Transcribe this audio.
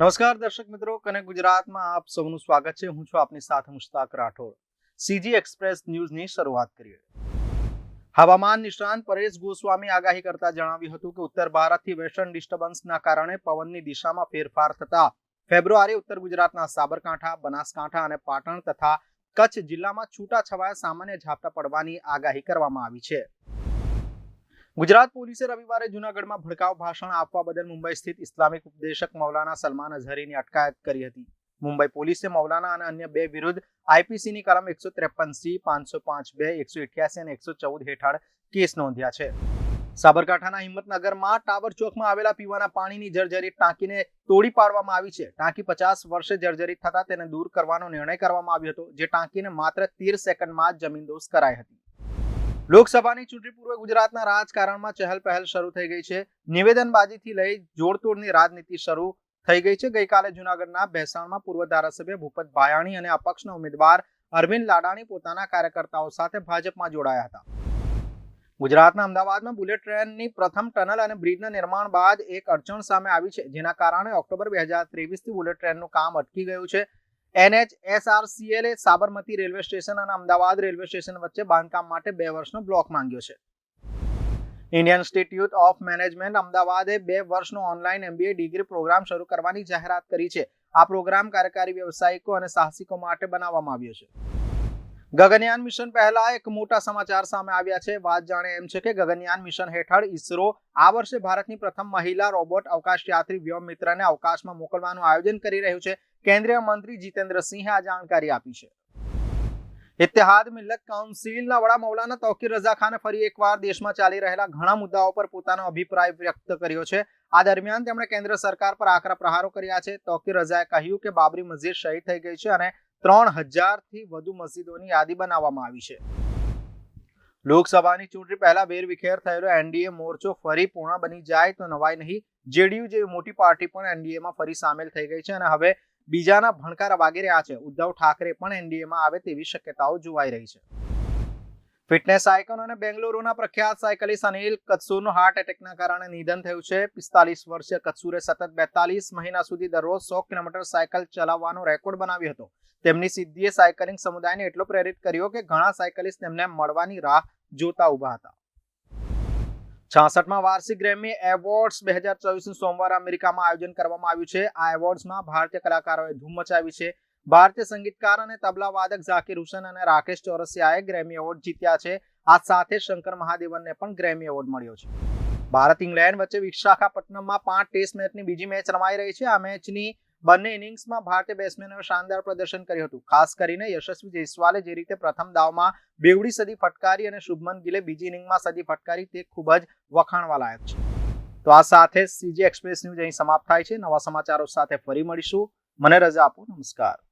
નમસ્કાર દર્શક મિત્રો કને ગુજરાતમાં આપ સૌનું સ્વાગત છે. હું છું આપની સાથે મુશ્તાક રાઠોડ. સીજી એક્સપ્રેસ ન્યૂઝની શરૂઆત કરીએ. હવામાન નિષ્ણાંત પરેશ ગોસ્વામી આગાહી કરતા જણાવ્યું હતું કે ઉત્તર ભારતથી વેસ્ટર્ન ડિસ્ટર્બન્સના કારણે પવનની દિશામાં ફેરફાર થતા ફેબ્રુઆરી ઉત્તર ગુજરાતના સાબરકાંઠા, બનાસકાંઠા અને પાટણ તથા કચ્છ જિલ્લામાં છૂટાછવાયા સામાન્ય ઝાપટા પડવાની આગાહી કરવામાં આવી છે. ગુજરાત પોલીસે રવિવારે જૂનાગઢમાં ભડકાઉ ભાષણ આપવા બદલ મુંબઈ સ્થિત ઇસ્લામિક ઉપદેશક મૌલાના સલમાન અઝહરીની અટકાયત કરી હતી. મુંબઈ પોલીસે મૌલાના અને અન્ય બે વિરુદ્ધ આઈપીસીની કલમ એકસો ત્રેપન સી, પાંચસો પાંચ બે, એકસો અઠ્યાસી અને એકસો ચૌદ હેઠળ કેસ નોંધ્યા છે. સાબરકાંઠાના હિંમતનગરમાં ટાવર ચોકમાં આવેલા પીવાના પાણીની જર્જરિત ટાંકીને તોડી પાડવામાં આવી છે. ટાંકી પચાસ વર્ષે જર્જરિત થતા તેને દૂર કરવાનો નિર્ણય કરવામાં આવ્યો હતો, જે ટાંકીને માત્ર તેર સેકન્ડમાં જ જમીનદોસ્ત કરાઈ હતી. લોકસભાની ચૂંટણી પૂર્વે ગુજરાતના રાજકારણમાં ચહેલ પહેલ શરૂ થઈ ગઈ છે. નિવેદનબાજીથી લઈ જોડતોડની રાજનીતિ શરૂ થઈ ગઈ છે. ગઈકાલે જુનાગઢના ભેસાણમાં પૂર્વ ધારાસભ્ય ભૂપત ભાયાણી અને અપક્ષના ઉમેદવાર અરવિંદ લાડાણી પોતાના કાર્યકર્તાઓ સાથે ભાજપમાં જોડાયા હતા. ગુજરાતના અમદાવાદમાં બુલેટ ટ્રેનની પ્રથમ ટનલ અને બ્રિજના નિર્માણ બાદ એક અડચણ સામે આવી છે. જેના કારણે ઓક્ટોબર બે હજાર ત્રેવીસથી બુલેટ ટ્રેનનું કામ અટકી ગયું છે. એનએચએસઆરસીએલ એ સાબરમતી રેલવે સ્ટેશન અને અમદાવાદ રેલવે સ્ટેશન વચ્ચે બાંધકામ માટે બે વર્ષનો બ્લોક માંગ્યો છે. ઇન્ડિયન ઇન્સ્ટિટ્યૂટ ઓફ મેનેજમેન્ટ અમદાવાદે બે વર્ષનો ઓનલાઈન એમબીએ ડિગ્રી પ્રોગ્રામ શરૂ કરવાની જાહેરાત કરી છે. આ પ્રોગ્રામ કાર્યકારી વ્યવસાયિકો અને સાહસિકો માટે બનાવવામાં આવ્યો છે. ગગનયાન મિશન પહેલા એક મોટા સમાચાર સામે આવ્યા છે. વાત જાણે એમ છે કે ગગનયાન મિશન હેઠળ ઇસરો આ વર્ષે ભારતની પ્રથમ મહિલા રોબોટ અવકાશ યાત્રી વ્યોમ મિત્રને અવકાશમાં મોકલવાનું આયોજન કરી રહ્યું છે. કેન્દ્રીય મંત્રી જીતેન્દ્ર સિંહે આ જાણકારી આપી છે. ઇતિહાદ મિલક કાઉન્સિલના વડા મૌલાના તૌકીર રઝા ખાને ફરી એકવાર દેશમાં ચાલી રહેલા ઘણા મુદ્દાઓ પર પોતાનો અભિપ્રાય વ્યક્ત કર્યો છે. આ દરમિયાન તેમણે કેન્દ્ર સરકાર પર આકરા પ્રહારો કર્યા છે. તૌકીર રઝાએ કહ્યું કે બાબરી મસ્જિદ શહીદ થઈ ગઈ છે અને ત્રણ હજારથી વધુ મસ્જિદોની યાદી બનાવવામાં આવી છે. લોકસભાની ચૂંટણી પહેલા વેરવિખેર થયેલો એનડીએ મોરચો ફરી પૂર્ણ બની જાય તો નવાય નહીં. જેડીયુ જેવી મોટી પાર્ટી પણ એનડીએમાં ફરી સામેલ થઈ ગઈ છે અને હવે બીજાના ભણકારા વાગી રહ્યા છે. ઉદ્ધવ ઠાકરે પણ એનડીએમાં આવે તેવી શક્યતાઓ જોવાઈ રહી છે. ફિટનેસ આઇકોન અને બેંગલુરુના પ્રખ્યાત સાયકલિસ્ટ અનિલ કત્સુરનું હાર્ટ એટેકના કારણે નિધન થયું છે. પિસ્તાલીસ વર્ષીય કત્સુરે સતત બેતાલીસ મહિના સુધી દરરોજ સો કિલોમીટર સાયકલ ચલાવવાનો રેકોર્ડ બનાવ્યો હતો. તેમની સિદ્ધિએ સાયકલિંગ સમુદાયને એટલો પ્રેરિત કર્યો કે ઘણા સાયકલિસ્ટ તેમને મળવાની રાહ જોતા ઊભા હતા. છાસઠમાં વાર્ષિક ગ્રેમી એવોર્ડ્સ બે હજાર ચોવીસનું સોમવારે અમેરિકામાં આયોજન કરવામાં આવ્યું છે. આ એવોર્ડ્સમાં ભારતીય કલાકારોએ ધૂમ મચાવી છે. ભારતીય સંગીતકાર અને તબલા વાદક ઝાકિર હુસેન અને રાકેશ ચોરસિયાએ ગ્રેમી એવોર્ડ જીત્યા છે. આ સાથે શંકર મહાદેવનને પણ ગ્રેમી એવોર્ડ મળ્યો છે. ભારત ઇંગ્લેન્ડ વચ્ચે વિશાખાપટ્ટનમમાં પાંચ ટેસ્ટ મેચની બીજી મેચ રમાઈ રહી છે. આ મેચની બંને ઇનિંગ્સમાં ભારતીય બેટ્સમેનોએ શાનદાર પ્રદર્શન કર્યું હતું. ખાસ કરીને યશસ્વી જયસ્વાલે જે રીતે પ્રથમ દાવમાં બેવડી સદી ફટકારી અને શુભમન ગિલે બીજી ઇનિંગમાં સદી ફટકારી તે ખૂબ જ વખાણવા લાયક છે. તો આ સાથે સીજી એક્સપ્રેસ ન્યૂઝ અહીં સમાપ્ત થાય છે. નવા સમાચારો સાથે ફરી મળીશું. મને રજા આપો. નમસ્કાર.